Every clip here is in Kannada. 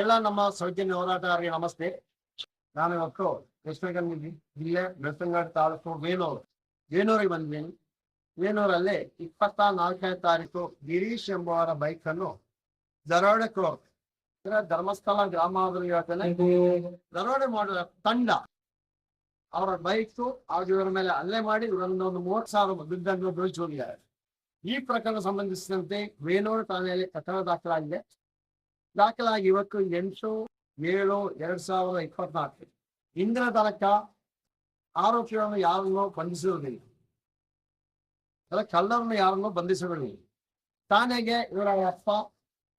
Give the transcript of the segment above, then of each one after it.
ಎಲ್ಲ ನಮ್ಮ ಸೌಜನ್ಯ ಹೋರಾಟಗಾರರಿಗೆ ನಮಸ್ತೆ. ನಾನು ಇವತ್ತು ಕೃಷ್ಣಗಂಜಿ ಜಿಲ್ಲೆ ಬೆಳ್ತಂಗಡಿ ತಾಲೂಕು ವೇಣೂರು ವೇಣೂರಿಗೆ ಬಂದಿದ್ದೀನಿ. ವೇಣೂರಲ್ಲಿ ಇಪ್ಪತ್ತ ನಾಲ್ಕನೇ ತಾರೀಕು ಗಿರೀಶ್ ಎಂಬುವರ ಬೈಕ್ ಅನ್ನು ದರೋಡೆಕೋರ್ ಅಂದ್ರೆ ಧರ್ಮಸ್ಥಳ ಗ್ರಾಮ ಯೋಜನೆ. ದರೋಡೆ ಮಾಡುವ ತಂಡ ಅವರ ಬೈಕ್ ಹಾಗೂ ಇವರ ಮೇಲೆ ಹಲ್ಲೆ ಮಾಡಿ ಇವರನ್ನು ಒಂದು ಮೂವತ್ತು ಸಾವಿರ ದುಡ್ಡನ್ನು ಹೋಗಿದ್ದಾರೆ ಈ ಪ್ರಕರಣ ಸಂಬಂಧಿಸಿದಂತೆ ವೇನೂರು ಠಾಣೆಯಲ್ಲಿ ಪ್ರಕರಣ ದಾಖಲಾಗಿದೆ. ದಾಖಲಾಗಿ ಇವತ್ತು ಎಂಟು, ಏಳು, ಎರಡ್ ಸಾವಿರದ ಇಪ್ಪತ್ನಾಲ್ಕು. ಇಂದಿನ ತನಕ ಆರೋಪಿಗಳನ್ನು ಯಾರನ್ನು ಬಂಧಿಸಿರುವುದಿಲ್ಲ. ಅಲ್ಲ, ಕಳ್ಳರನ್ನು ಯಾರನ್ನು ಬಂಧಿಸಿರುವುದಿಲ್ಲ. ತಾನೇಗೆ ಇವರ ಅಪ್ಪ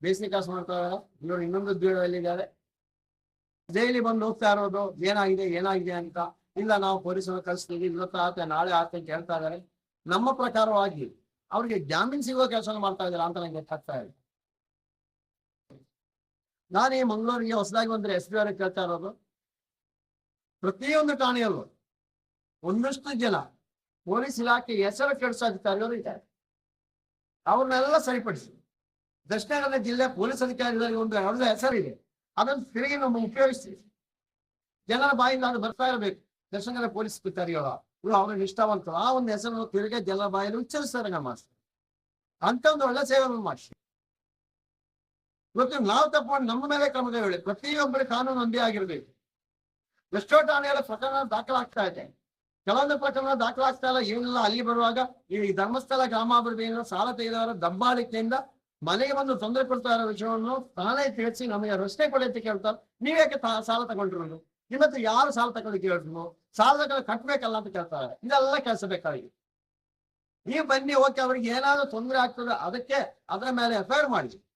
ಬೇಸಿಗೆ ಕಾಸು ಮಾಡ್ತಾ ಇದ್ದಾರೆ ಇವರು ಇನ್ನೊಂದು ಉದ್ಯೋಗದಲ್ಲಿದ್ದಾರೆ. ಜೈಲಿ ಬಂದು ಹೋಗ್ತಾ ಇರೋದು ಏನಾಗಿದೆ ಏನಾಗಿದೆ ಅಂತ ಇಲ್ಲ, ನಾವು ಪೊಲೀಸರು ಕಳಿಸ್ತೀವಿ ಇವತ್ತು ಆತ ನಾಳೆ ಆತ ಅಂತ ಹೇಳ್ತಾ ಇದ್ದಾರೆ. ನಮ್ಮ ಪ್ರಕಾರವಾಗಿ ಅವ್ರಿಗೆ ಜಾಮೀನ್ ಸಿಗೋ ಕೆಲಸ ಮಾಡ್ತಾ ಇದ್ದಾರೆ ಅಂತ ನಂಗೆ ಗೊತ್ತಾಗ್ತಾ ಇದೆ. ನಾನು ಮಂಗಳೂರಿಗೆ ಹೊಸದಾಗಿ ಬಂದ್ರೆ ಎಸ್ ಬಿ ಅವ್ರಿಗೆ ಕೇಳ್ತಾ ಇರೋದು? ಪ್ರತಿಯೊಂದು ಠಾಣೆಯಲ್ಲೂ ಒಂದಷ್ಟು ಜನ ಪೊಲೀಸ್ ಇಲಾಖೆ ಹೆಸರು ಕೆಡಿಸೋ ಅಧಿಕಾರಿಗಳು ಇದ್ದಾರೆ. ಅವ್ರನ್ನೆಲ್ಲ ಸರಿಪಡಿಸಿ. ದಕ್ಷಿಣ ಜಿಲ್ಲೆ ಪೊಲೀಸ್ ಅಧಿಕಾರಿಗಳಿಗೆ ಒಂದು ಅವ್ರದ್ದು ಹೆಸರಿದೆ. ಅದನ್ನು ತಿರುಗಿ ನಮ್ಮ ಉಪಯೋಗಿಸಿ. ಜನರ ಬಾಯಿಂದ ಅದು ಬರ್ತಾ ಇರಬೇಕು. ದಕ್ಷಿಣ ಕನ್ನಡ ಪೊಲೀಸ್ ಅಧಿಕಾರಿಗಳು ಇವರು ಅವ್ರ ನಿಷ್ಠಾವಂತರು. ಆ ಒಂದು ಹೆಸರನ್ನು ತಿರುಗಿ ಜನರ ಬಾಯಲ್ಲಿ ಉಚ್ಚರಿಸ್ತಾರೆ ನಮ್ಮ ಅಂತ ಒಂದು ಒಳ್ಳೆ ಸೇವೆಯನ್ನು ಮಾಡಿ ಇವತ್ತು ನಾವು ತಪ್ಪಿಕೊಂಡು ನಮ್ಮ ಮೇಲೆ ಕ್ರಮ ಕೈಗೊಳ್ಳಿ. ಪ್ರತಿಯೊಬ್ಬರ ಕಾನೂನು ಒಂದೇ ಆಗಿರ್ಬೇಕು. ಎಷ್ಟೋ ಠಾಣೆಗಳ ಪ್ರಕರಣ ದಾಖಲಾಗ್ತಾ ಇದೆ. ಕೆಲವೊಂದು ಪ್ರಕರಣ ದಾಖಲಾಗ್ತಾ ಇಲ್ಲ, ಏನಿಲ್ಲ, ಅಲ್ಲಿ ಬರುವಾಗ ಈ ಧರ್ಮಸ್ಥಳ ಗ್ರಾಮಾಭಿವೃದ್ಧಿಯಿಂದ ಸಾಲ ತೆಗೆದವರ ದಬ್ಬಾಳಿಕೆಯಿಂದ ಮನೆಗೆ ಬಂದು ತೊಂದರೆ ಕೊಡ್ತಾ ಇರೋ ವಿಷಯವನ್ನು ತಾನೇ ತಿಳಿಸಿ ನಮಗೆ ರಸ್ತೆ ಕೊಡಿ ಅಂತ ಕೇಳ್ತಾರೆ ತಾ- ಸಾಲ ತಗೊಂಡಿರೋದು? ನಿಮ್ಮತ್ರ ಯಾರು ಸಾಲ ತಗೊಂಡು ಕೇಳಿದ್ರು ಸಾಲ ತಗೊಂಡು ಕಟ್ಬೇಕಲ್ಲ ಅಂತ ಕೇಳ್ತಾರೆ. ಇದೆಲ್ಲ ಕೆಲಸ ಬೇಕಾಗಿದೆ ನೀವು ಬನ್ನಿ, ಓಕೆ, ಅವ್ರಿಗೆ ಏನಾದ್ರು ತೊಂದರೆ ಆಗ್ತದೆ, ಅದಕ್ಕೆ ಅದರ ಮೇಲೆ ಎಫ್ ಮಾಡಿ.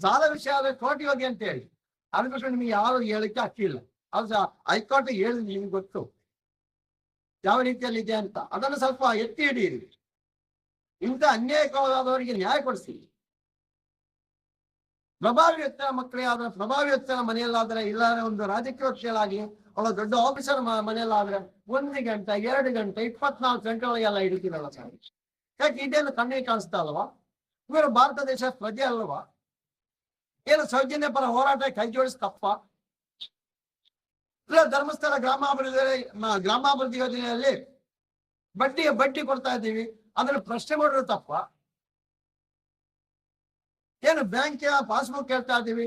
ಸಾಲ ವಿಷಯ ಆದ್ರೆ ಕೋರ್ಟ್ ಹೋಗಿ ಅಂತ ಹೇಳಿ. ಅದಕ್ಕೋಸ್ಕರ ನಿಮಗೆ ಯಾರು ಹೇಳಕ್ಕೆ ಹಕ್ಕಿಲ್ಲ ಅದು ಹೈಕೋರ್ಟ್ ಹೇಳಿ ನಿಮ್ಗೆ ಗೊತ್ತು. ಯಾವ ರೀತಿಯಲ್ಲಿ ಇದೆ ಅಂತ. ಅದನ್ನು ಸ್ವಲ್ಪ ಎತ್ತಿ ಹಿಡಿಯಿರಿ. ಇಂಥ ಅನ್ಯಾಯಕವಾದವರಿಗೆ ನ್ಯಾಯ ಕೊಡಿಸಿ. ಪ್ರಭಾವಿ ವ್ಯಕ್ತಿಯ ಮಕ್ಕಳೇ ಆದ್ರೆ, ಪ್ರಭಾವಿ ವ್ಯಕ್ತಿಯ ಮನೆಯಲ್ಲಾದ್ರೆ, ಇಲ್ಲಾಂದ್ರೆ ಒಂದು ರಾಜಕೀಯ ಪಕ್ಷಗಳಾಗಿ ಅವಳ ದೊಡ್ಡ ಆಫೀಸರ್ ಮನೆಯಲ್ಲಾದ್ರೆ, ಒಂದು ಗಂಟೆ, ಎರಡು ಗಂಟೆ, ಇಪ್ಪತ್ನಾಲ್ಕು ಗಂಟೆ ಒಳಗೆಲ್ಲ ಹಿಡಿತೀರಲ್ಲ ಸರ್. ಯಾಕೆ ಇದೇನು ಕಣ್ಣಿಗೆ ಕಾಣಿಸ್ತಾ ಅಲ್ವಾ ಇವರು ಭಾರತ ದೇಶ ಪ್ರಜೆ ಅಲ್ವಾ? ಏನು ಸೌಜನ್ಯ ಪರ ಹೋರಾಟ ಕೈ ಜೋಡಿಸಿ ತಪ್ಪ? ಇಲ್ಲ, ಧರ್ಮಸ್ಥಳ ಗ್ರಾಮಾಭಿವೃದ್ಧಿ ಗ್ರಾಮಾಭಿವೃದ್ಧಿ ಯೋಜನೆಯಲ್ಲಿ ಬಡ್ಡಿ ಬಡ್ಡಿ ಕೊಡ್ತಾ ಇದ್ದೀವಿ. ಅದನ್ನು ಪ್ರಶ್ನೆ ಮಾಡಿದ್ರೆ ತಪ್ಪ. ಏನು ಬ್ಯಾಂಕ್ ಪಾಸ್ಬುಕ್ ಕೇಳ್ತಾ ಇದ್ದೀವಿ.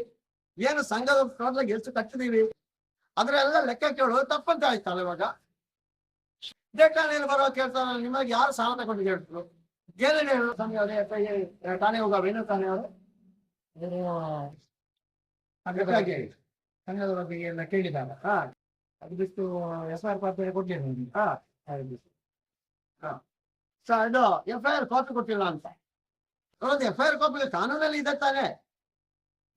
ಏನು ಸಂಘದ ಟೋಟಲ್ ಎಷ್ಟು ಕಟ್ಟಿದೀವಿ ಅದರೆಲ್ಲ ಲೆಕ್ಕ ಕೇಳೋದು ತಪ್ಪಂತ ಆಯ್ತಲ್ಲ ಇವಾಗ? ಠಾಣೆಯಲ್ಲಿ ಬರೋ ಕೇಳ್ತಾರ ನಿಮಗೆ ಯಾರು ಸಾಲ ತಗೊಂಡು ಹೇಳಿದ್ರು ಏನೇನು ಠಾಣೆ ಹೋಗ ಏನು ಠಾಣೆ ಅವರು ಅದಕ್ಕಾಗಿ ಸಂಘದ ಬಗ್ಗೆ ಎಲ್ಲ ಕೇಳಿದಾಗ ಅದು ಬಿಟ್ಟು ಎಸ್ ಆರ್ ಪಾತ್ರ ಕೊಟ್ಟಿಲ್ಲ ಎಫ್ ಐ ಆರ್ ಕಾಪಿ ಕೊಟ್ಟಿಲ್ಲ ಅಂತ. ಹೌದು ಎಫ್ ಐ ಆರ್ ಕಾಪಿ ಕಾನೂನಲ್ಲಿ ಇದೆ ತಾನೆ.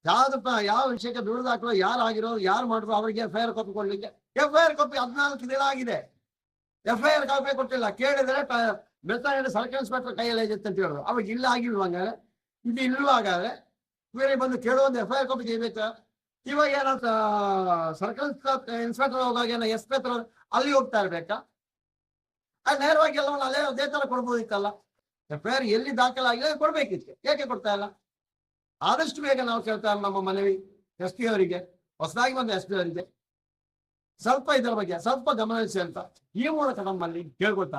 ಯಾವ್ದು ಯಾವ ವಿಷಯಕ್ಕೆ ದೂರ ಹಾಕಲು ಯಾರು ಆಗಿರೋದು ಯಾರು ಮಾಡಿದ್ರು ಅವರಿಗೆ ಎಫ್ ಐ ಆರ್ ಕಾಪಿ ಕೊಡ್ಲಿಕ್ಕೆ. ಎಫ್ ಐ ಆರ್ ಕಾಪಿ ಹದಿನಾಲ್ಕು ದಿನ ಆಗಿದೆ. ಎಫ್ ಐ ಆರ್ ಕಾಪಿ ಕೊಟ್ಟಿಲ್ಲ. ಕೇಳಿದ್ರೆ ಬೆಳ್ತಾನೆ ಸರ್ಕಲ್ ಇನ್ಸ್ಪೆಕ್ಟರ್ ಕೈಯಲ್ಲಿ ಅಂತ ಹೇಳಿದ್ರು. ಅವಾಗ ಇಲ್ಲ ಆಗಿಲ್ವ ಹಂಗಾರೆ? ಇದು ಇಲ್ವಾ ಹಾಗಾದ್ರೆ ಬೇರೆ ಬಂದು ಕೇಳುವಂತ ಎಫ್ ಐ ಆರ್ ಕಾಪಿ ತೆಗಿಬೇಕಾ ಇವಾಗ ಏನಂತ, ಸರ್ಕಲ್ ಇನ್ಸ್ಪೆಕ್ಟರ್ ಹೋದಾಗ ಏನ ಎಸ್ ಪಿ ಹತ್ರ ಅಲ್ಲಿ ಹೋಗ್ತಾ ಇರ್ಬೇಕಾ? ನೇರವಾಗಿ ಎಲ್ಲವನ್ನ ಅಲ್ಲೇ ಅದೇ ತರ ಕೊಡ್ಬೋದಿತ್ತಲ್ಲ? ಎಫ್ ಐ ಆರ್ ಎಲ್ಲಿ ದಾಖಲಾಗಿದೆ ಕೊಡ್ಬೇಕಿತ್ತು. ಏಕೆ ಕೊಡ್ತಾ ಇಲ್ಲ? ಆದಷ್ಟು ಬೇಗ ನಾವು ಕೇಳ್ತಾ ನಮ್ಮ ಮನವಿ ಎಸ್ ಪಿ ಅವರಿಗೆ, ಹೊಸದಾಗಿ ಬಂದ ಎಸ್ ಪಿ ಅವರಿಗೆ. ಸ್ವಲ್ಪ ಇದರ ಬಗ್ಗೆ ಸ್ವಲ್ಪ ಗಮನಿಸಿ ಅಂತ ಈ ಮೂಲಕ ನಮ್ಮಲ್ಲಿ ಕೇಳ್ಕೊಳ್ತಾ